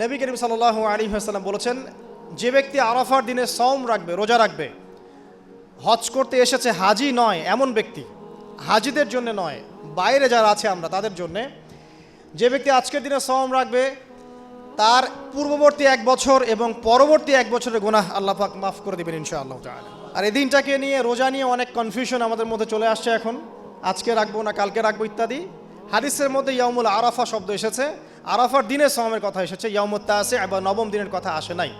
নবী করিম সাল্লাহ আলী হাসাল্লাম বলেছেন, যে ব্যক্তি আরাফার দিনে সম রাখবে, রোজা রাখবে, হজ করতে এসেছে হাজি নয় এমন ব্যক্তি, হাজিদের জন্য নয়, বাইরে যারা আছে আমরা তাদের জন্যে, যে ব্যক্তি আজকের দিনে সওম রাখবে, তার পূর্ববর্তী এক বছর এবং পরবর্তী এক বছরের গুনাহ আল্লাহ পাক মাফ করে দেবেন ইনশাআল্লাহ আর এই দিনটাকে নিয়ে রোজা নিয়ে অনেক কনফিউশন আমাদের মধ্যে চলে আসছে এখন। আজকে রাখব না, কালকে রাখব ইত্যাদি। হাদিসের মধ্যে ইয়ামুল আরাফা শব্দ এসেছে। আরাফার দিনের সওমের কথা এসেছে ইয়ামুত তাসে বা নবম দিনের কথা আসে নাই।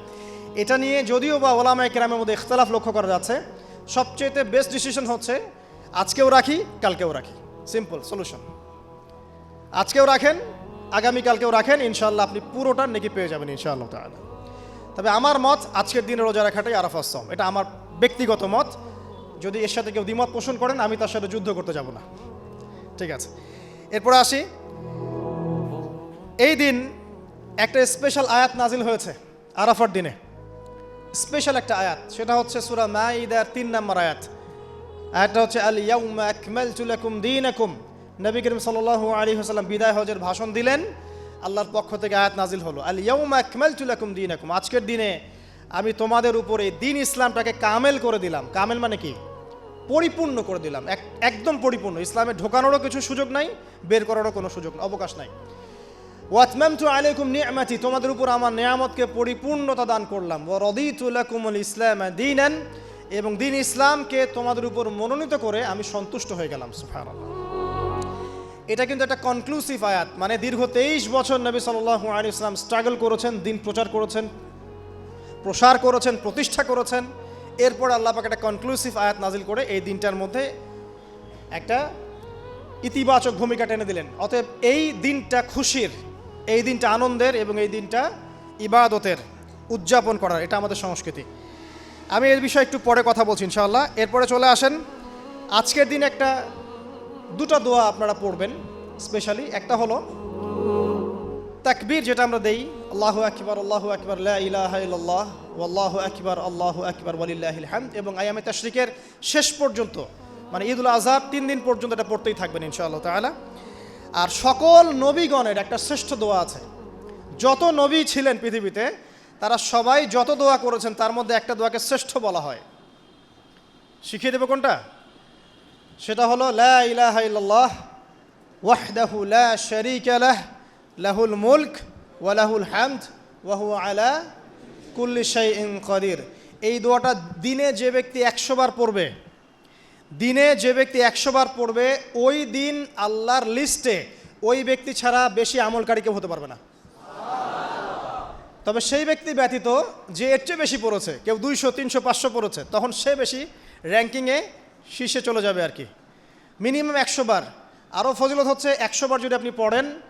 এটা নিয়ে যদিও বা ওলামায় কেরামের মধ্যে ইখতলাফ লক্ষ্য করা যাচ্ছে, সবচেয়েতে বেস্ট ডিসিশন হচ্ছে, আজকেও রাখি, কালকেও রাখি। সিম্পল সলিউশন আজকেও রাখেন, আগামীকালকেও রাখেন ইনশাল্লাহ আপনি পুরোটা নেকি পেয়ে যাবেন, ইনশাআল্লাহ তাআলা। তবে আমার মত, আজকের দিনে রোজা রাখাটাই আরাফার সম এটা আমার ব্যক্তিগত মত। যদি এর সাথে কেউ দ্বিমত পোষণ করেন, আমি তার সাথে যুদ্ধ করতে যাব না। ঠিক আছে। এরপরে আসি। এই দিন একটা স্পেশাল আয়াত নাজিল হয়েছে, আরাফার দিনে। স্পেশাল একটা আয়াত, সেটা হচ্ছে সুরা মাইদার তিন নম্বর আয়াত। আয়াতটা হচ্ছে আল ইয়াউমা আকমালতু লাকুম দীনাকুম। নবী করিম সাল্লাল্লাহু আলাইহি ওয়াসাল্লাম বিদায় হজের ভাষণ দিলেন, আল্লাহর পক্ষ থেকে আয়াত নাজিল হলো আল ইয়াউমা আকমালতু লাকুম দীনাকুম। আজকের দিনে আমি তোমাদের উপরে দিন ইসলামটাকে কামেল করে দিলাম। কামেল মানে কি? পরিপূর্ণ করে দিলাম। এক- একদম পরিপূর্ণ। ইসলামে ঢোকানোরও কিছু সুযোগ নাই, বের করারও কোনো সুযোগ, অবকাশ নাই। ওয়াতমামতু আলাইকুম নিয়ামাতি, তোমাদের উপর আমার নিয়ামতকে পরিপূর্ণতা দান করলাম। ও রদিতু লাকুমুল ইসলাম দীনান, এবং দিন ইসলামকে তোমাদের উপর মনোনীত করে আমি সন্তুষ্ট হয়ে গেলাম, সুবহানাল্লাহ। এটা কিন্তু একটা কনক্লুসিভ আয়াত মানে দীর্ঘ তেইশ বছর নবী সাল্লাল্লাহু আলাইহি ইসলাম স্ট্রাগল করেছেন, দিন প্রচার করেছেন, প্রসার করেছেন, প্রতিষ্ঠা করেছেন। এরপর আল্লাহ পাক একটা কনক্লুসিভ আয়াত নাজিল করে এই দিনটার মধ্যে একটা ইতিবাচক ভূমিকা টেনে দিলেন। অতএব এই দিনটা খুশির এই দিনটা আনন্দের এবং এই দিনটা ইবাদতের উদযাপন করার, এটা আমাদের সংস্কৃতি। আমি এর বিষয়ে একটু পরে কথা বলছি ইনশাআল্লাহ। এরপরে চলে আসেন। আজকের দিন একটা, দুটো দোয়া আপনারা পড়বেন, স্পেশালি। একটা হলো, তাকবীর যেটা আমরা দেই, আল্লাহু আকবার আল্লাহু আকবার ইল্লাল্লাহ, ওয়াল্লাহু আকবার, আল্লাহু আকবার, ওয়ালিল্লাহিল হামদ এবং আয়ামে তাশরিকের শেষ পর্যন্ত মানে ঈদুল আজহার তিন দিন পর্যন্ত এটা পড়তেই থাকবেন ইনশাআল্লাহ তাআলা। আর সকল নবীগণের একটা শ্রেষ্ঠ দোয়া আছে। যত নবী ছিলেন পৃথিবীতে, তারা সবাই যত দোয়া করেছেন, তার মধ্যে একটা দোয়াকে শ্রেষ্ঠ বলা হয়। শিখিয়ে দেবো কোনটা? সেটা হলো, লা ইলাহা ইল্লাল্লাহ, ওয়াহদাহু লা শারীকা লাহ, লাহুল মুলক ওয়া লাহুল হামদ ওয়া হুয়া আলা কুল্লি শাইইন কাদির। এই দোয়াটা দিনে যে ব্যক্তি একশো বার পড়বে দিনে যে ব্যক্তি একশো বার পড়বে, ওই দিন আল্লাহর লিস্টে ওই ব্যক্তি ছাড়া বেশি আমলকারী কেউ হতে পারবে না। তবে সেই ব্যক্তি ব্যতীত যে এর চেয়ে বেশি পড়েছে, কেউ দুইশো, তিনশো, পাঁচশো পড়েছে, তখন সে বেশি র্যাঙ্কিংয়ে শীর্ষে চলে যাবে আর কি। মিনিমাম একশো বার। আরও ফজিলত হচ্ছে, একশো বার যদি আপনি পড়েন,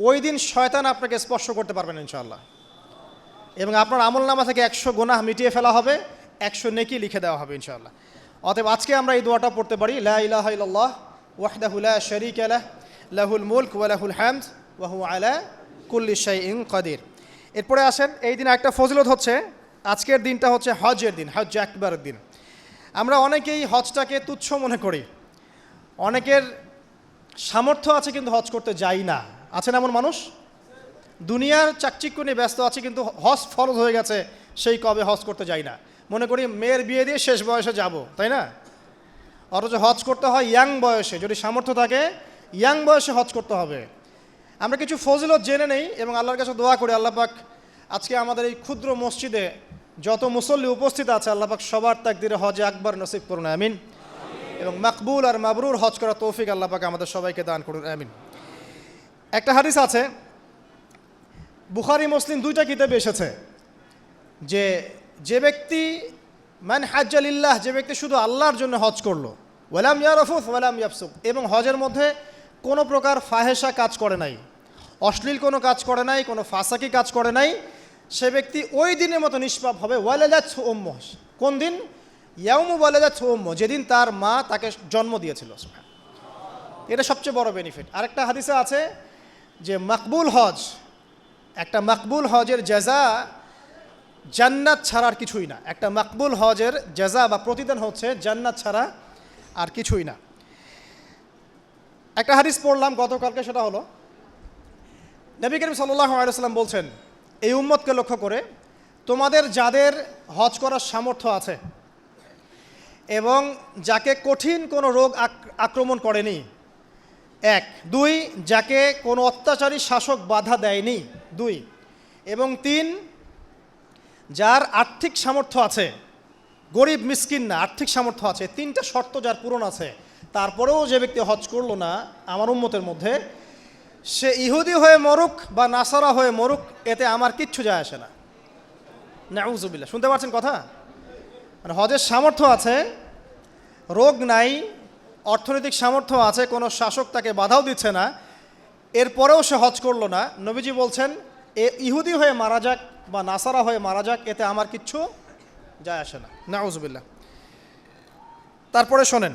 ওই দিন শয়তান আপনাকে স্পর্শ করতে পারবেন ইনশাআল্লাহ। এবং আপনার আমল নামা থেকে একশো গোনাহ মিটিয়ে ফেলা হবে, একশো নেকি লিখে দেওয়া হবে ইনশাআল্লাহ। অতএব আজকে আমরা এই দোয়াটা পড়তে পারি, লা ইলাহা ইল্লাল্লাহ ওয়াহদাহু লা লাহুল মুলক ওয়া লাহুল হামদ ওয়া হুয়া আলা কুল্লি কাদির। এরপরে আসেন, এই দিন একটা ফজিলত হচ্ছে, আজকের দিনটা হচ্ছে হজের দিন হজ একবারের দিন। আমরা অনেকেই হজটাকে তুচ্ছ মনে করি। অনেকের সামর্থ্য আছে কিন্তু হজ করতে যাই না। আছেন এমন মানুষ? দুনিয়ার চাকচিক্য নিয়ে ব্যস্ত আছে কিন্তু হজ ফরজ হয়ে গেছে, সেই কবে হজ করতে যাই না। মনে করি মেয়ের বিয়ে দিয়ে শেষ বয়সে যাব, তাই না? অথচ হজ করতে হয় ইয়াং বয়সে, যদি সামর্থ্য থাকে ইয়াং বয়সে হজ করতে হবে। আমরা কিছু ফজিলত জেনে নেই এবং আল্লাহর কাছে দোয়া করি, আল্লাহ পাক আজকে আমাদের এই ক্ষুদ্র মসজিদে যত মুসল্লি উপস্থিত আছে, আল্লাহ পাক সবার তাকদিরে হজে আকবর নসিব করুন, আমিন। এবং মাকবুল আর মাবরুর হজ করা তৌফিক আল্লাহ পাক আমাদের সবাইকে দান করুন, আমিন। একটা হাদিস আছে, বুখারি, মুসলিম দুইটা কিতাবে এসেছে যে যে ব্যক্তি, মান হাজ্জালিল্লাহ যে ব্যক্তি শুধু আল্লাহর জন্য হজ করল, ওয়ালাম ইয়ারফুফ ওয়ালাম ইয়াফসুক এবং হজের মধ্যে কোনো প্রকার ফাহেসা কাজ করে নাই, অশ্লীল কোনো কাজ করে নাই, কোনো ফাঁসাকি কাজ করে নাই, সে ব্যক্তি ওই দিনের মতো নিষ্পাপ হবে ওয়ালেদাত ওম্ম কোন দিন? ইয়াউমু ওয়ালেদাত ওম্ম যেদিন তার মা তাকে জন্ম দিয়েছিল এটা সবচেয়ে বড় বেনিফিট আরেকটা হাদিসে আছে যে, মাকবুল হজ একটা মাকবুল হজের জাজা জান্নাত ছাড়া আর কিছুই না। একটা মাকবুল হজের জাজা বা প্রতিদান হচ্ছে জান্নাত ছাড়া আর কিছুই না। একটা হাদিস পড়লাম গতকালকে, সেটা হলো, নবী করিম আলাইসাল্লাম বলছেন, এই উম্মতকে লক্ষ্য করে তোমাদের যাদের হজ করার সামর্থ্য আছে এবং যাকে কঠিন কোনো রোগ আক- আক্রমণ করেনি, এক, দুই, যাকে কোনো অত্যাচারী শাসক বাধা দেয়নি, দুই, এবং তিন যার আর্থিক সামর্থ্য আছে, গরিব, মিসকিন না, আর্থিক সামর্থ্য আছে, তিনটা শর্ত যার পূরণ আছে, তারপরেও যে ব্যক্তি হজ করল না, আমার উম্মতের মধ্যে, সে ইহুদি হয়ে মরুক বা নাসারা হয়ে মরুক, এতে আমার কিচ্ছু যায় আসে না। নাউজুবিল্লা শুনতে পাচ্ছেন কথা? মানে হজের সামর্থ্য আছে, রোগ নাই, অর্থনৈতিক সামর্থ্য আছে, কোনো শাসক তাকে বাধাও দিচ্ছে না, এরপরেও সে হজ করল না। নবীজি বলছেন এ ইহুদি হয়ে মারা যাক বা নাসারা হয়ে মারা যাক, এতে আমার কিচ্ছু যায় আসে না। নাউজুবিল্লা তারপরে শোনেন,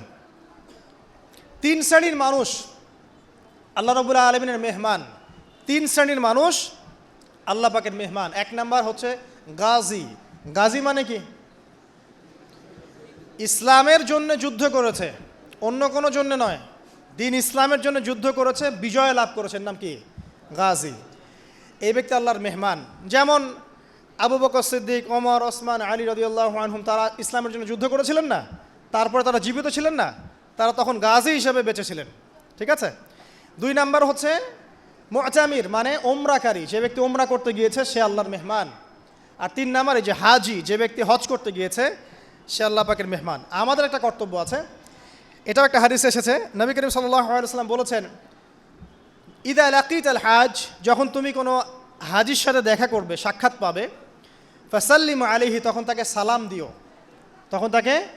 তিন শ্রেণির মানুষ, আল্লাহ রবুল্লা আলমিনের মেহমান, তিন শ্রেণির মানুষ, আল্লাহ পাকের মেহমান। এক নাম্বার হচ্ছে গাজী। গাজী মানে কি? ইসলামের জন্য যুদ্ধ করেছে, অন্য কোনো জন্য নয়। দিন ইসলামের জন্য যুদ্ধ করেছে, বিজয় লাভ করেছেন নাম কি? গাজী। এই ব্যক্তি আল্লাহর মেহমান। যেমন আবু বকর সিদ্দিক, ওমর, ওসমান, আলী রদিউল্লাহ আনহুম, তারা ইসলামের জন্য যুদ্ধ করেছিলেন না? তারপরে তারা জীবিত ছিলেন না? তারা তখন গাজী হিসেবে বেঁচে ছিলেন। ঠিক আছে? দুই নাম্বার হচ্ছে মোচামির মানে ওমরাকারী। যে ব্যক্তি ওমরা করতে গিয়েছে, সে আল্লাহর মেহমান। আর তিন নাম্বার এই যে হাজি, যে ব্যক্তি হজ করতে গিয়েছে, সে আল্লাহ পাকের মেহমান। আমাদের একটা কর্তব্য আছে। এটাও একটা হাদিস এসেছে। নবী করিম সাল্লাহ সাল্লাম বলেছেন ইদা লাকিত আল হাজ, যখন তুমি কোনো হাজির সাথে দেখা করবে, সাক্ষাৎ পাবে, ফাসাল্লিম আলিহি তখন তাকে সালাম দিও। তখন তাকে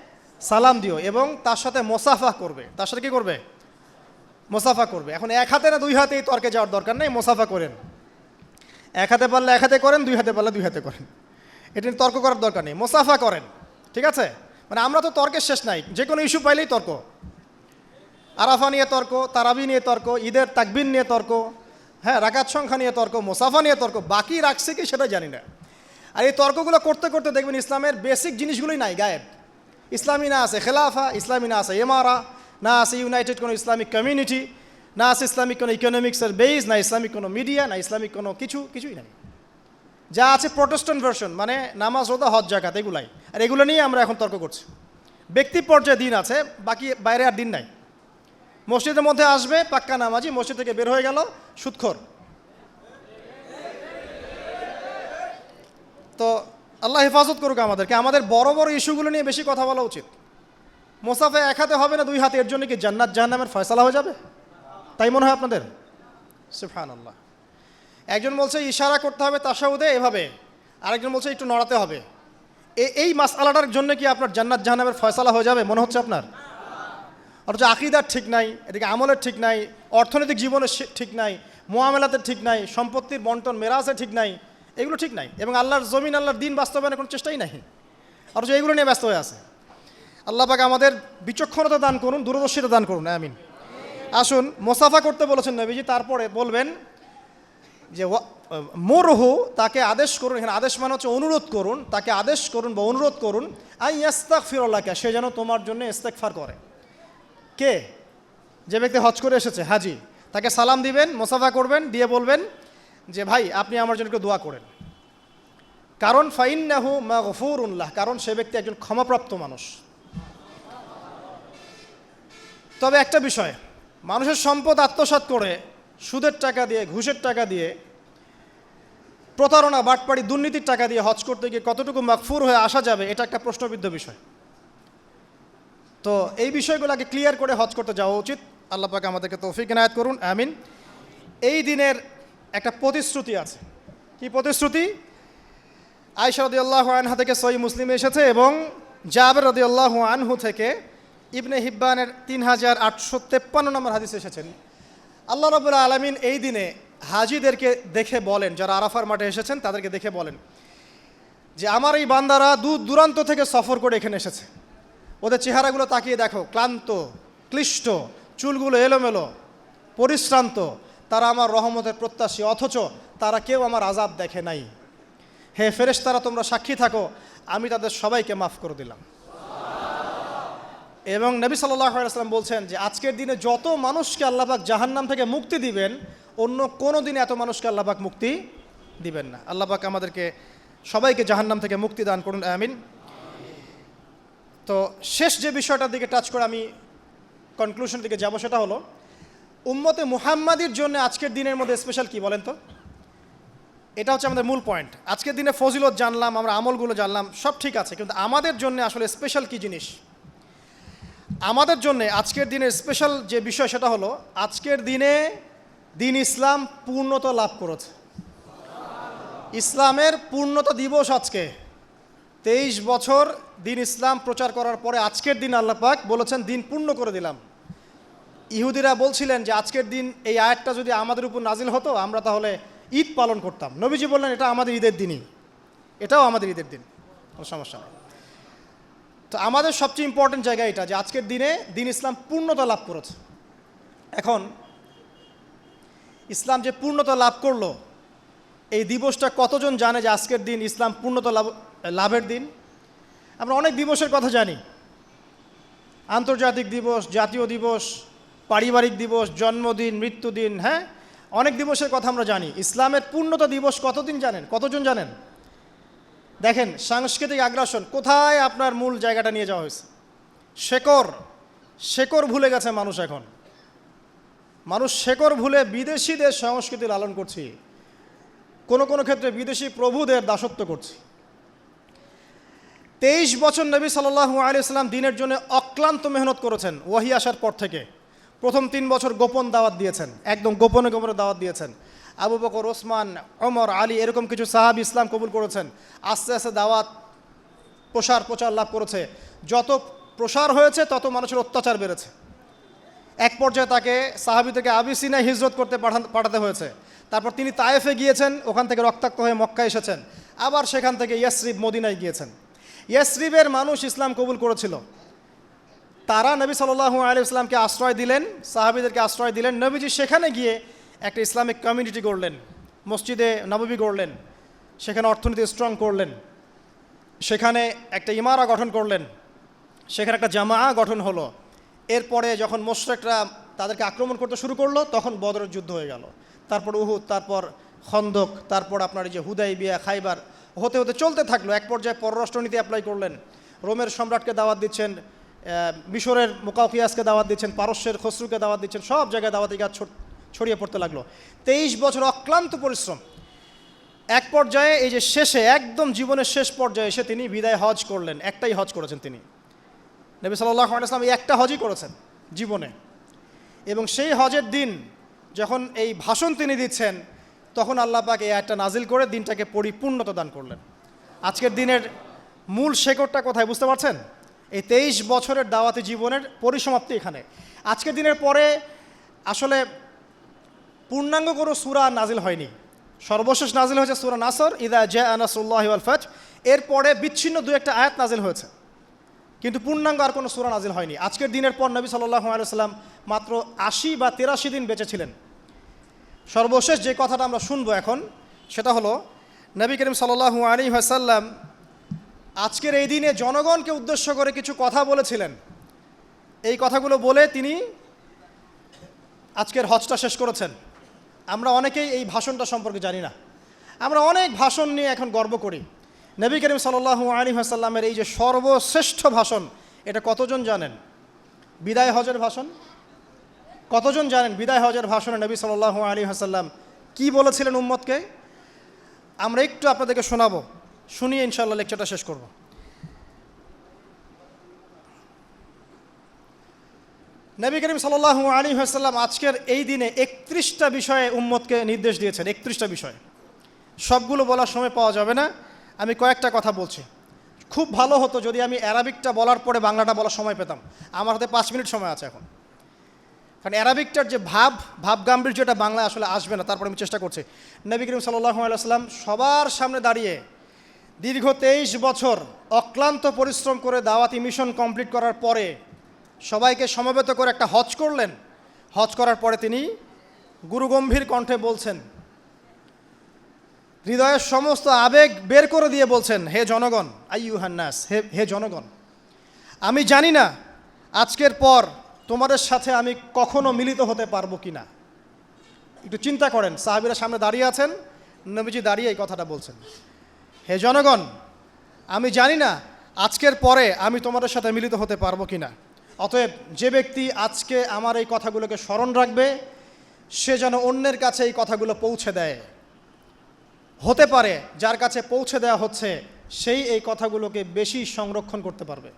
সালাম দিও এবং তার সাথে মোসাফা করবে। তার সাথে কি করবে? মোসাফা করবে। এখন এক হাতে না দুই হাতেই তর্কে যাওয়ার দরকার নেই, মোসাফা করেন। এক হাতে পারলে এক হাতে করেন, দুই হাতে পারলে দুই হাতে করেন। এটা তর্ক করার দরকার নেই, মোসাফা করেন। ঠিক আছে? মানে আমরা তো তর্কের শেষ নাই, যে কোনো ইস্যু পাইলেই তর্ক। আরাফা নিয়ে তর্ক, তারাবি নিয়ে তর্ক, ঈদের তাকবিন নিয়ে তর্ক হ্যাঁ রাকাত সংখ্যা নিয়ে তর্ক, মোসাফা নিয়ে তর্ক, বাকি রাখছে কি সেটা জানি না। আর এই তর্কগুলো করতে করতে দেখবেন ইসলামের বেসিক জিনিসগুলোই নাই, গায়েব। ইসলামী না আছে খেলাফা, ইসলামী না আছে এমারা না আছে ইউনাইটেড কোনো ইসলামিক কমিউনিটি না আছে ইসলামিক কোনো ইকোনমিক্সের বেস না ইসলামিক কোনো মিডিয়া না ইসলামিক কোনো কিছু, কিছুই নাই। যা আছে প্রোটেস্ট্যান্ট ভার্সন মানে নামাজ রোদা হজ জাকাত এগুলাই। আর এগুলো নিয়ে আমরা এখন তর্ক করছি। ব্যক্তি পর্যায়ে দিন আছে, বাকি বাইরে আর দিন নাই। মসজিদের মধ্যে আসবে, পাক্কা নামাজি, মসজিদ থেকে বের হয়ে গেল, সুৎখর। তো আল্লাহ হেফাজত করুক আমাদেরকে। আমাদের বড় বড় ইস্যুগুলো নিয়ে বেশি কথা বলা উচিত। মোসাফে এক হাতে হবে না, দুই হাতে, এর জন্য কি জান্নাত জাহান্নামের ফয়সালা হয়ে যাবে? তাই মনে হয় আপনাদের? সুফান আল্লাহ একজন বলছে, ইশারা করতে হবে তাসাউদে, এভাবে। আরেকজন বলছে, একটু নড়াতে হবে। এই মাসালাটার জন্য কি আপনার জান্নাত জাহান্নামের ফয়সালা হয়ে যাবে? মনে হচ্ছে আপনার? অথচ আকিদার ঠিক নাই, এদিকে আমলের ঠিক নাই, অর্থনৈতিক জীবনের ঠিক নাই, মোয়ামেলাতের ঠিক নাই, সম্পত্তির বন্টন, মেরাজের ঠিক নাই, এগুলো ঠিক নাই এবং আল্লাহর জমিন, আল্লাহর দিন বাস্তবায়নের কোনো চেষ্টাই নাই। অথচ এগুলো নিয়ে ব্যস্ত হয়ে আছে। আল্লাহ পাকে আমাদের বিচক্ষণতা দান করুন, দূরদর্শিতা দান করুন, আমিন। আসুন, মোসাফা করতে বলেছেন নবীজি, তারপরে বলবেন যে মোরহু, তাকে আদেশ করুন, এখানে আদেশ মানে হচ্ছে অনুরোধ করুন, তাকে আদেশ করুন বা অনুরোধ করুন, আই ইস্তাক ফিরল্লাহকে সে যেন তোমার জন্য ইস্তেকফার করে। কে? যে ব্যক্তি হজ করে এসেছে, হাজি, তাকে সালাম দিবেন, মোসাফা করবেন, দিয়ে বলবেন যে, ভাই, আপনি আমার জন্য একটু দোয়া করেন। কারণ ফাইন ফাইন্নাহু মাগফুর উল্লাহ কারণ সে ব্যক্তি একজন ক্ষমাপ্রাপ্ত মানুষ। তবে একটা বিষয়, মানুষের সম্পদ আত্মসাৎ করে সুদের টাকা দিয়ে, ঘুষের টাকা দিয়ে, প্রতারণা, বাটপাড়ি, দুর্নীতির টাকা দিয়ে হজ করতে গিয়ে কতটুকু মাকফুর হয়ে আসা যাবে, এটা একটা প্রশ্নবিদ্ধ বিষয়। তো এই বিষয়গুলোকে ক্লিয়ার করে হজ করতে যাওয়া উচিত। আল্লাহ পাকে আমাদেরকে তৌফিক এনায়ত করুন, আমিন। এই দিনের একটা প্রতিশ্রুতি আছে। কি প্রতিশ্রুতি? আয়সা আল্লাহ আনহা থেকে সই মুসলিম এসেছে এবং জাবের রদি আল্লাহ আনহু থেকে ইবনে হিব্বানের তিন হাজার আটশো তেপ্পান্ন নম্বর হাদিস এসেছেন। আল্লাহ রবুল্লা আলমিন এই দিনে হাজিদেরকে দেখে বলেন, যারা আরাফার মাঠে এসেছেন তাদেরকে দেখে বলেন যে, আমার এই বান্দারা দূর দূরান্ত থেকে সফর করে এখানে এসেছে। ওদের চেহারাগুলো তাকিয়ে দেখো, ক্লান্ত, ক্লিষ্ট, চুলগুলো এলোমেলো, পরিশ্রান্ত। তারা আমার রহমতের প্রত্যাশী, অথচ তারা কেউ আমার আজাব দেখে নাই। হে ফেরেশ তারা তোমরা সাক্ষী থাকো, আমি তাদের সবাইকে মাফ করে দিলাম। এবং নবী সাল্লাম বলছেন যে, আজকের দিনে যত মানুষকে আল্লাপাক জাহান্নাম থেকে মুক্তি দিবেন, অন্য কোনো দিনে এত মানুষকে আল্লাপাক মুক্তি দিবেন না। আল্লাহ পাক আমাদেরকে সবাইকে জাহান্নাম থেকে মুক্তি দান করুন, আমিন। তো শেষ যে বিষয়টার দিকে টাচ করে আমি কনক্লুশন দিকে যাব সেটা হলো, উম্মতে মুহাম্মাদির জন্য আজকের দিনের মধ্যে স্পেশাল কি বলেন তো? এটা হচ্ছে আমাদের মূল পয়েন্ট আজকের দিনে ফজিলত জানলাম, আমরা আমলগুলো জানলাম, সব ঠিক আছে, কিন্তু আমাদের জন্য আসলে স্পেশাল কি জিনিস? আমাদের জন্য আজকের দিনের স্পেশাল যে বিষয় সেটা হলো, আজকের দিনে দিন ইসলাম পূর্ণতা লাভ করেছে। ইসলামের পূর্ণতা দিবস আজকে। তেইশ বছর দিন ইসলাম প্রচার করার পরে আজকের দিন আল্লাহ পাক বলেছেন, দিন পূর্ণ করে দিলাম। ইহুদিরা বলছিলেন যে, আজকের দিন এই আয়াতটা যদি আমাদের উপর নাজিল হতো, আমরা তাহলে ঈদ পালন করতাম। নবীজি বললেন, এটা আমাদের ঈদের দিনই। এটাও আমাদের ঈদের দিন। কোনো সমস্যা নেই। তো আমাদের সবচেয়ে ইম্পর্টেন্ট জায়গা এটা যে, আজকের দিনে দিন ইসলাম পূর্ণতা লাভ করেছে। এখন ইসলাম যে পূর্ণতা লাভ করল, এই দিবসটা কতজন জানে যে, আজকের দিন ইসলাম পূর্ণতা লাভ লাভের দিন। আমরা অনেক দিবসের কথা জানি। আন্তর্জাতিক দিবস, জাতীয় দিবস, পারিবারিক দিবস, জন্মদিন, মৃত্যুদিন হ্যাঁ? অনেক দিবসের কথা আমরা জানি। ইসলামের পূর্ণতা দিবস কতদিন জানেন? কতজন জানেন? দেখেন, সাংস্কৃতিক আগ্রাসন, কোথায় আপনার মূল জায়গাটা নিয়ে যাওয়া হয়েছে? শেকর শেকর ভুলে গেছে মানুষ এখন। মানুষ শেকর ভুলে বিদেশিদের সংস্কৃতি লালন করছি। কোনো কোনো ক্ষেত্রে বিদেশি প্রভুদের দাসত্ব করছি। তেইশ বছর নবী সাল্লাহু আলিয়াল্লাম দিনের জন্য অক্লান্ত মেহনত করেছেন ওয়াহি আসার পর থেকে। প্রথম তিন বছর গোপন দাওয়াত দিয়েছেন, একদম গোপনে গোপনে দাওয়াত দিয়েছেন। আবু বকর, ওসমান অমর আলী এরকম কিছু সাহাব ইসলাম কবুল করেছেন। আস্তে আস্তে দাওয়াত প্রসার প্রচার লাভ করেছে। যত প্রসার হয়েছে, তত মানুষের অত্যাচার বেড়েছে। এক পর্যায়ে তাকে সাহাবি থেকে আবিসিনায় হিজরত করতে পাঠাতে হয়েছে। তারপর তিনি তায়েফে গিয়েছেন, ওখান থেকে রক্তাক্ত হয়ে মক্কা এসেছেন। আবার সেখান থেকে ইয়াসরিব মদিনায় গিয়েছেন। ইয়াসরিবের মানুষ ইসলাম কবুল করেছিল। তারা নবী সাল্লাহু ইসলামকে আশ্রয় দিলেন, সাহাবিদেরকে আশ্রয় দিলেন, নবীজি সেখানে গিয়ে একটা ইসলামিক কমিউনিটি গড়লেন, মসজিদে নববী গড়লেন, সেখানে অর্থনীতি স্ট্রং করলেন, সেখানে একটা ইমারা গঠন করলেন, সেখানে একটা জামা গঠন হলো। এরপরে যখন মোশরেকরা তাদেরকে আক্রমণ করতে শুরু করল, তখন বদরের যুদ্ধ হয়ে গেল। তারপর উহুদ, তারপর খন্দক, তারপর আপনার এই যে হুদাই বিয়া খাইবার হতে হতে চলতে থাকল। এক পর্যায়ে পররাষ্ট্রনীতি অ্যাপ্লাই করলেন। রোমের সম্রাটকে দাওয়াত দিচ্ছেন মিশরের মোকাউকিয়াসকে দাওয়াত দিচ্ছেন, পারস্যের খসরুকে দাওয়াত দিচ্ছেন, সব জায়গায় দাওয়াতি গাছ ছড়িয়ে পড়তে লাগল। তেইশ বছর অক্লান্ত পরিশ্রম। এক পর্যায়ে এই যে শেষে, একদম জীবনের শেষ পর্যায়ে এসে তিনি বিদায় হজ করলেন। একটাই হজ করেছেন তিনি। নবী সাল্লাহ আসলাম এই একটা হজই করেছেন জীবনে। এবং সেই হজের দিন যখন এই ভাষণ তিনি দিচ্ছেন তখন আল্লাহ পাক এই একটা নাজিল করে দিনটাকে পরিপূর্ণতা দান করলেন। আজকের দিনের মূল শেকড়টা কোথায় বুঝতে পারছেন? এই তেইশ বছরের দাওয়াতি জীবনের পরিসমাপ্তি এখানে। আজকের দিনের পরে আসলে পূর্ণাঙ্গ কোনো সুরা নাজিল হয়নি। সর্বশেষ নাজিল হয়েছে সুরা নাসর, ইদা জে আনাসুল্লাহ ফাজ এরপরে বিচ্ছিন্ন দু একটা আয়াত নাজিল হয়েছে। কিন্তু পূর্ণাঙ্গ আর কোনো সুরা নাজিল হয়নি। আজকের দিনের পর নবী সাল্লাহ আলাইসাল্লাম মাত্র আশি বা তেরাশি দিন বেঁচে ছিলেন। সর্বশেষ যে কথাটা আমরা শুনব এখন, সেটা হলো, নবী করিম সাল্লাহু আলী হাসাল্লাম আজকের এই দিনে জনগণকে উদ্দেশ্য করে কিছু কথা বলেছিলেন। এই কথাগুলো বলে তিনি আজকের হজটা শেষ করেছেন। আমরা অনেকেই এই ভাষণটা সম্পর্কে জানি না। আমরা অনেক ভাষণ নিয়ে এখন গর্ব করি। নবী করিম সাল্লাহু আলী হাসাল্লামের এই যে সর্বশ্রেষ্ঠ ভাষণ, এটা কতজন জানেন? বিদায় হজের ভাষণ? কতজন জানেন বিদায় হজের ভাষণে নবী সাল্লাহু আলী হাসাল্লাম কি বলেছিলেন উম্মতকে? আমরা একটু আপনাদেরকে শোনাবো। শুনিয়ে ইনশাল্লাহ লেকচারটা শেষ করব। নবী করিম সাল্লাহু আলী হাসাল্লাম আজকের এই দিনে একত্রিশটা বিষয়ে উম্মতকে নির্দেশ দিয়েছেন, একত্রিশটা বিষয়। সবগুলো বলার সময় পাওয়া যাবে না। আমি কয়েকটা কথা বলছি। খুব ভালো হতো যদি আমি অ্যারাবিকটা বলার পরে বাংলাটা বলার সময় পেতাম। আমার হাতে পাঁচ মিনিট সময় আছে এখন। কারণ অ্যারাবিকটার যে ভাব ভাব গাম্ভীর্যটা বাংলায় আসলে আসবে না, তারপরে আমি চেষ্টা করছি। নবী করিম আলাইসাল্লাম সবার সামনে দাঁড়িয়ে দীর্ঘ তেইশ বছর অক্লান্ত পরিশ্রম করে দাওয়াতি মিশন কমপ্লিট করার পরে সবাইকে সমবেত করে একটা হজ করলেন। হজ করার পরে তিনি গুরুগম্ভীর কণ্ঠে বলছেন, হৃদয়ের সমস্ত আবেগ বের করে দিয়ে বলছেন, হে জনগণ আইয়ু হান্নাস হে হে জনগণ, আমি জানি না আজকের পর তোমাদের সাথে আমি কখনো মিলিত হতে পারব কি না একটু চিন্তা করেন, সাহাবিরা সামনে দাঁড়িয়ে আছেন, নবীজি দাঁড়িয়ে এই কথাটা বলছেন। হে জনগণ, আমি জানি না আজকের পরে আমি তোমাদের সাথে মিলিত হতে পারব কি না অতএব যে ব্যক্তি আজকে আমার এই কথাগুলোকে স্মরণ রাখবে, সে যেন অন্যের কাছে এই কথাগুলো পৌঁছে দেয়। হতে পারে যার কাছে পৌঁছে দেওয়া হচ্ছে, সেই এই কথাগুলোকে বেশি সংরক্ষণ করতে পারবে।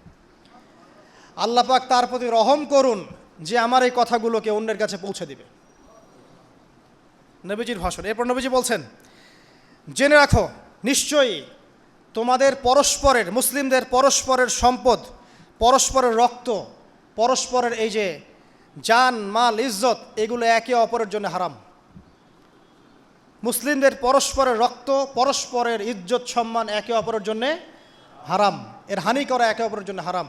আল্লাহ পাক তার প্রতি রহম করুন যে আমার এই কথাগুলোকে অন্যের কাছে পৌঁছে দিবে। নবীজির ভাষণ। এরপর নবীজি বলছেন, জেনে রাখো, নিশ্চয়ই তোমাদের পরস্পরের, মুসলিমদের পরস্পরের সম্পদ, পরস্পরের রক্ত, পরস্পরের এই যে জান, মাল, ইজ্জত, এগুলো একে অপরের জন্য হারাম। মুসলিমদের পরস্পরের রক্ত, পরস্পরের ইজ্জত সম্মান একে অপরের জন্যে হারাম। এর হানি করা একে অপরের জন্য হারাম।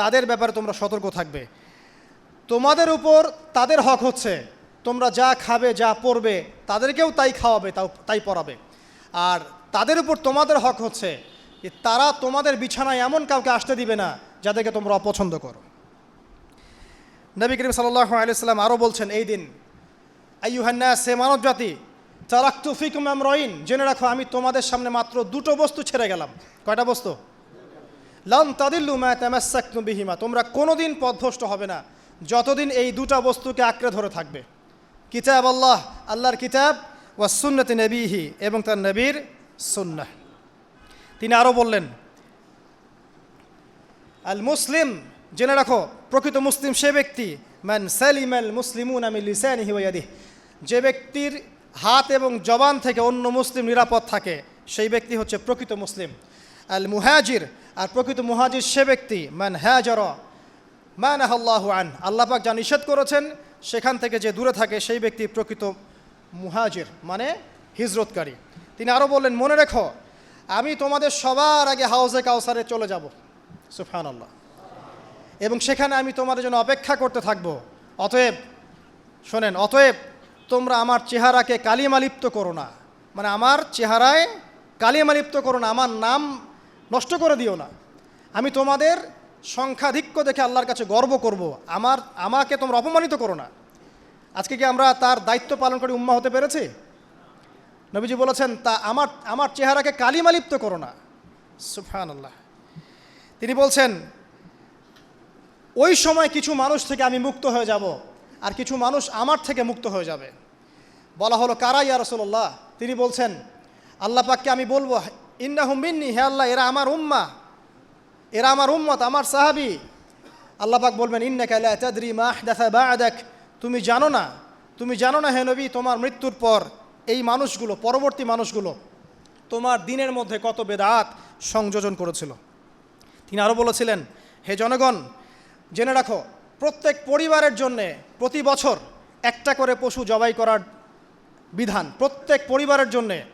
তাদের ব্যাপারে তোমরা সতর্ক থাকবে। তোমাদের উপর তাদের হক হচ্ছে, তোমরা যা খাবে, যা পরবে, তাদেরকেও তাই খাওয়াবে, তাও, তাই পরাবে। আর তাদের উপর তোমাদের হক হচ্ছে যে তারা তোমাদের বিছানায় এমন কাউকে আসতে দিবে না, যাদেরকে তোমরা অপছন্দ করো। নবী করিম সাল্লাহ আলিয়াল্লাম আরও বলছেন, এই দিন আইয়ুহান্না সে মানব জাতি চারাক্তু ফিকুম আমরইন, জেনে রাখো আমি তোমাদের সামনে মাত্র দুটো বস্তু ছেড়ে গেলাম। কয়টা বস্তু? লন তাদিল্লু মা তামাসাক্তু বিহিমা, তোমরা কোনোদিন পথভ্রষ্ট হবে না, যতদিন এই দুটা বস্তুকে আঁকড়ে ধরে থাকবে। কিতাব আল্লাহ, আল্লাহর কিতাব, ওয়া সুন্নতি নবীহি এবং তার নবীর সুন্নাহ। তিনি আরও বললেন, আল মুসলিম, জেনে রাখো, প্রকৃত মুসলিম সে ব্যক্তি ম্যান সালিম আল মুসলিমুন আমি লিসানিহি ওয়াদিহ যে ব্যক্তির হাত এবং জবান থেকে অন্য মুসলিম নিরাপদ থাকে, সেই ব্যক্তি হচ্ছে প্রকৃত মুসলিম। আল মুহাজির আর প্রকৃত মুহাজির সে ব্যক্তি ম্যান হ্যাজর মান আল্লাহু আন। আল্লাহ পাক যা নিষেধ করেছেন, সেখান থেকে যে দূরে থাকে সেই ব্যক্তি প্রকৃত মুহাজির মানে হিজরতকারী। তিনি আরও বললেন, মনে রেখো, আমি তোমাদের সবার আগে হাউজে কাউসারে চলে যাব। সুফান আল্লাহ এবং সেখানে আমি তোমাদের জন্য অপেক্ষা করতে থাকব। অতএব, শোনেন, অতএব তোমরা আমার চেহারাকে কালিমালিপ্ত করো না। মানে আমার চেহারায় কালিমালিপ্ত করো না, আমার নাম নষ্ট করে দিও না। আমি তোমাদের সংখ্যাধিক্য দেখে আল্লাহর কাছে গর্ব করব। আমার, আমাকে তোমরা অপমানিত করো না। আজকে কি আমরা তার দায়িত্ব পালন করে উম্মা হতে পেরেছি? নবীজি বলেছেন, তা আমার আমার চেহারাকে কালিমালিপ্ত করো না। সুফান আল্লাহ তিনি বলছেন, ওই সময় কিছু মানুষ থেকে আমি মুক্ত হয়ে যাব আর কিছু মানুষ আমার থেকে মুক্ত হয়ে যাবে। বলা হলো কারা ইয়া রসুল্লাহ তিনি বলছেন, আল্লাহ পাককে আমি বলব ইন্না হুমিন্নি হে আল্লাহ, এরা আমার উম্মা। এরা আমার উম্মত, আমার সাহাবি। আল্লাহ পাক বলবেন ইন্না কালা তাদরি মাহ দেখা বা দেখ তুমি জানো না, তুমি জানো না, হে নবী, তোমার মৃত্যুর পর এই মানুষগুলো, পরবর্তী মানুষগুলো তোমার দিনের মধ্যে কত বেদাত সংযোজন করেছিল। তিনি আরও বলেছিলেন, হে জনগণ, জেনে রাখো, প্রত্যেক পরিবারের জন্যে প্রতি বছর একটা করে পশু জবাই করার বিধান, প্রত্যেক পরিবারের জন্যে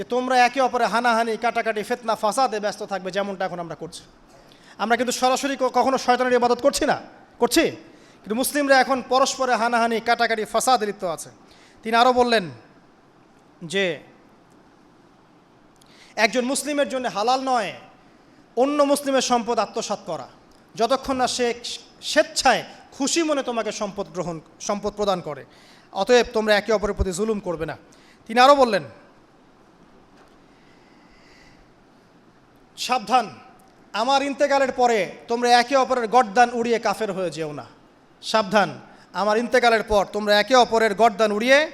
যে তোমরা একে অপরে হানাহানি, কাটাকাটি, ফেতনা, ফাসাদে ব্যস্ত থাকবে, যেমনটা এখন আমরা করছি। আমরা কিন্তু সরাসরি কখনো শয়তানের ইবাদত করছি না। করছি? কিন্তু মুসলিমরা এখন পরস্পরে হানাহানি, কাটাকাটি, ফাসাদে লিপ্ত আছে। তিনি আরও বললেন যে, একজন মুসলিমের জন্য হালাল নয়, অন্য মুসলিমের সম্পদ আত্মসাৎ করা। যতক্ষণ না সে স্বেচ্ছায় খুশি মনে তোমাকে সম্পদ গ্রহণ, সম্পদ প্রদান করে। অতএব তোমরা একে অপরের প্রতি জুলুম করবে না। তিনি আরও বললেন সাবধান। আমার ইন্তেকালের পরে তোমরা একে অপরের গডদান উড়িয়ে কাফের হয়ে যেও না। সাবধান। আমার ইন্তেকালের পর তোমরা একে অপরের গডদান উড়িয়ে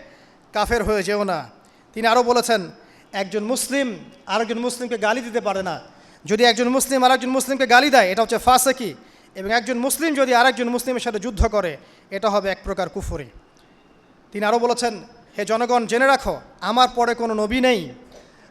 কাফের হয়ে যেও না। তিনি আরও বলেছেন, একজন মুসলিম আরেকজন মুসলিমকে গালি দিতে পারে না। যদি একজন মুসলিম আরেকজন মুসলিমকে গালি দেয়, এটা হচ্ছে ফাসেকি। এবং একজন মুসলিম যদি আরেকজন মুসলিমের সাথে যুদ্ধ করে, এটা হবে এক প্রকার কুফরি। তিনি আরও বলেছেন, হে জনগণ, জেনে রাখো, আমার পরে কোনো নবী নেই।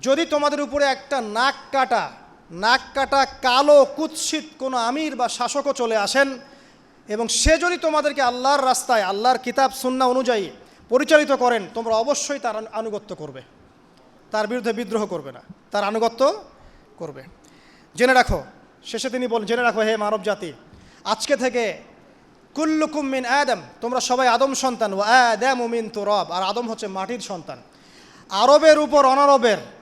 যদি তোমাদের উপরে একটা নাক কাটা নাক কাটা কালো কুৎসিত কোনো আমির বা শাসকও চলে আসেন এবং সে যদি তোমাদেরকে আল্লাহর রাস্তায়, আল্লাহর কিতাব সুন্না অনুযায়ী পরিচালিত করেন, তোমরা অবশ্যই তার আনুগত্য করবে। তার বিরুদ্ধে বিদ্রোহ করবে না। তার আনুগত্য করবে। জেনে রাখো, শেষে তিনি বলেন জেনে রাখো, হে মানব জাতি, আজকে থেকে কুল্লুকুম মিন আদম, তোমরা সবাই আদম সন্তান ও আদম মিন তুরব, আর আদম হচ্ছে মাটির সন্তান। আরবের উপর অনারবের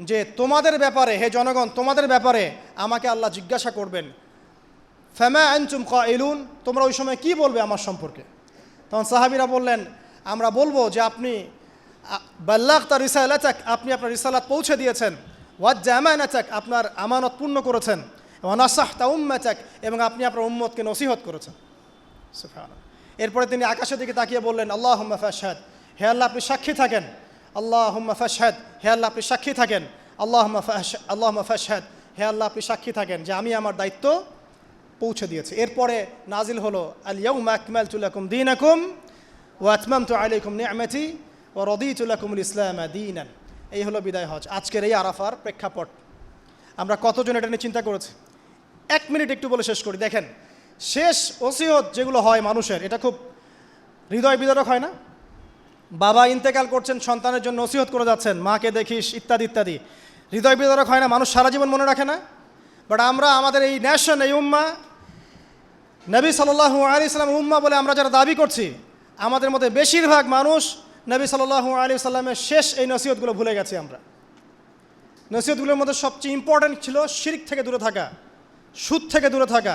যে তোমাদের ব্যাপারে, হে জনগণ, তোমাদের ব্যাপারে আমাকে আল্লাহ জিজ্ঞাসা করবেন। ফ্যামা আনচুম ক এলুন তোমরা ওই সময় কি বলবে আমার সম্পর্কে? তখন সাহাবিরা বললেন, আমরা বলব যে আপনি বাল্লাহ তার রিসালাচাক আপনি আপনার রিসালাত পৌঁছে দিয়েছেন। ওয়াজ জামানাচাক আপনার আমানত পূর্ণ করেছেন। ওয়ানাসাহ তা উম্মাচাক এবং আপনি আপনার উম্মতকে নসিহত করেছেন। এরপরে তিনি আকাশের দিকে তাকিয়ে বললেন আল্লাহ ফাশহাদ, হে আল্লাহ, আপনি সাক্ষী থাকেন। আল্লাহ ফাশহাদ, হে আল্লাহ আপনি সাক্ষী থাকেন। আল্লাহ আল্লাহ ফাশহাদ, হে আল্লাহ আপনি সাক্ষী থাকেন যে আমি আমার দায়িত্ব পৌঁছে দিয়েছি। এরপরে নাজিল হলো আল ইয়াউমা আকমালতু লাকুম দীনাকুম ওয়া আতমামতু আলাইকুম নি'মাতি ওয়া রাদিতু লাকুমুল ইসলাম দীনান। এই হলো বিদায় হজ। আজকের এই আরাফার প্রেক্ষাপট। আমরা কতজন এটা নিয়ে চিন্তা করেছি? এক মিনিট একটু বলে শেষ করি। দেখেন, শেষ ওসিয়ত যেগুলো হয় মানুষের, এটা খুব হৃদয় বিদারক হয় না? বাবা ইন্তেকাল করছেন, সন্তানের জন্য নসিহত করে যাচ্ছেন, মাকে দেখিস, ইত্যাদি ইত্যাদি। হৃদয় বিদারক হয় না, মানুষ সারা জীবন মনে রাখে না। বাট আমরা, আমাদের এই ন্যাশন এই উম্মা, নবী সাল্লাহু আলী সাল্লাম উম্মা বলে আমরা যারা দাবি করছি, আমাদের মধ্যে বেশিরভাগ মানুষ নবী সাল্লাহু আলী সাল্লামের শেষ এই নসিহতগুলো ভুলে গেছি আমরা। নসিহতগুলোর মধ্যে সবচেয়ে ইম্পর্ট্যান্ট ছিল শিরিক থেকে দূরে থাকা, সুদ থেকে দূরে থাকা,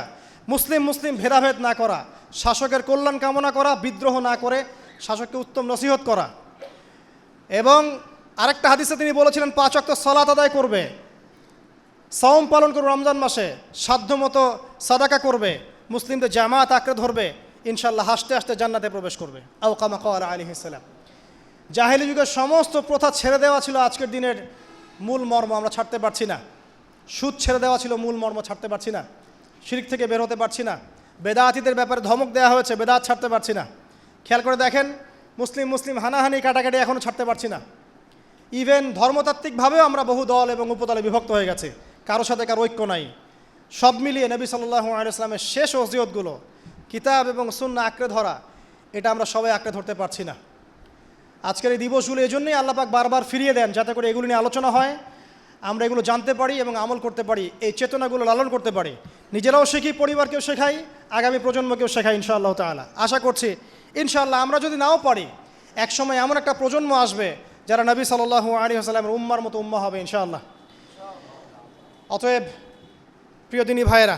মুসলিম মুসলিম ভেদাভেদ না করা, শাসকের কল্যাণ কামনা করা, বিদ্রোহ না করে শাসককে উত্তম নসিহত করা। এবং আরেকটা হাদিসে তিনি বলেছিলেন, পাঁচ অক্ট সলাত আদায় করবে সাওম পালন করবে রমজান মাসে, সাধ্যমতো সাদাকা করবে, মুসলিমদের জামাত আঁকড়ে ধরবে ইনশাল্লাহ হাসতে হাসতে জান্নাতে প্রবেশ করবে। আউ কামা কওয়ার আলী ইসলাম জাহেলি যুগের সমস্ত প্রথা ছেড়ে দেওয়া ছিল আজকের দিনের মূল মর্ম, আমরা ছাড়তে পারছি না। সুদ ছেড়ে দেওয়া ছিল মূল মর্ম, ছাড়তে পারছি না। শিরিক থেকে বের হতে পারছি না। বেদাতিদের ব্যাপারে ধমক দেওয়া হয়েছে বেদাত ছাড়তে পারছি না। খেয়াল করে দেখেন, মুসলিম মুসলিম হানাহানি কাটাকাটি এখনও ছাড়তে পারছি না। ইভেন ধর্মতাত্ত্বিকভাবেও আমরা বহু দল এবং উপদলে বিভক্ত হয়ে গেছে কারোর সাথে কারও ঐক্য নাই। সব মিলিয়ে নবী সাল্লাহ আলাইসলামের শেষ ওসিয়তগুলো, কিতাব এবং শূন্য আঁকড়ে ধরা, এটা আমরা সবাই আঁকড়ে ধরতে পারছি না। আজকের এই দিবসগুলো এই জন্যই আল্লাপাক বারবার ফিরিয়ে দেন, যাতে করে এগুলো নিয়ে আলোচনা হয়, আমরা এগুলো জানতে পারি এবং আমল করতে পারি, এই চেতনাগুলো লালন করতে পারি। নিজেরাও শিখি, পরিবারকেও শেখাই, আগামী প্রজন্মকেও শেখাই ইনশাআল্লাহ তাআলা। আশা করছি ইনশাআল্লাহ আমরা যদি নাও পারি, একসময় এমন একটা প্রজন্ম আসবে যারা নবী সাল্লাহ আলী হাসালামের উম্মার মতো উম্মা হবে ইনশাআল্লাহ। অতএব, প্রিয় দিনী ভাইয়েরা,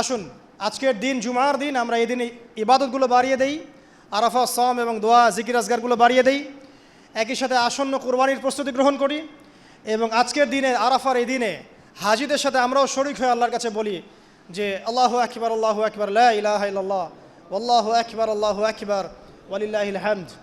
আসুন, আজকের দিন জুমার দিন আমরা এই দিনে ইবাদতগুলো বাড়িয়ে দেই আরাফা সম এবং দোয়া, জিকির আজগারগুলো বাড়িয়ে দেই। একই সাথে আসন্ন কোরবানির প্রস্তুতি গ্রহণ করি এবং আজকের দিনে, আরাফার এই দিনে হাজিদের সাথে আমরাও শরিক হয়ে আল্লাহর কাছে বলি যে, আল্লাহ আকবর আল্লাহ আকবর ইলাহা ইল্লাল্লাহ। আল্লাহ আকবর আল্লাহ আকবর ওয়ালিল্লাহিল হামদ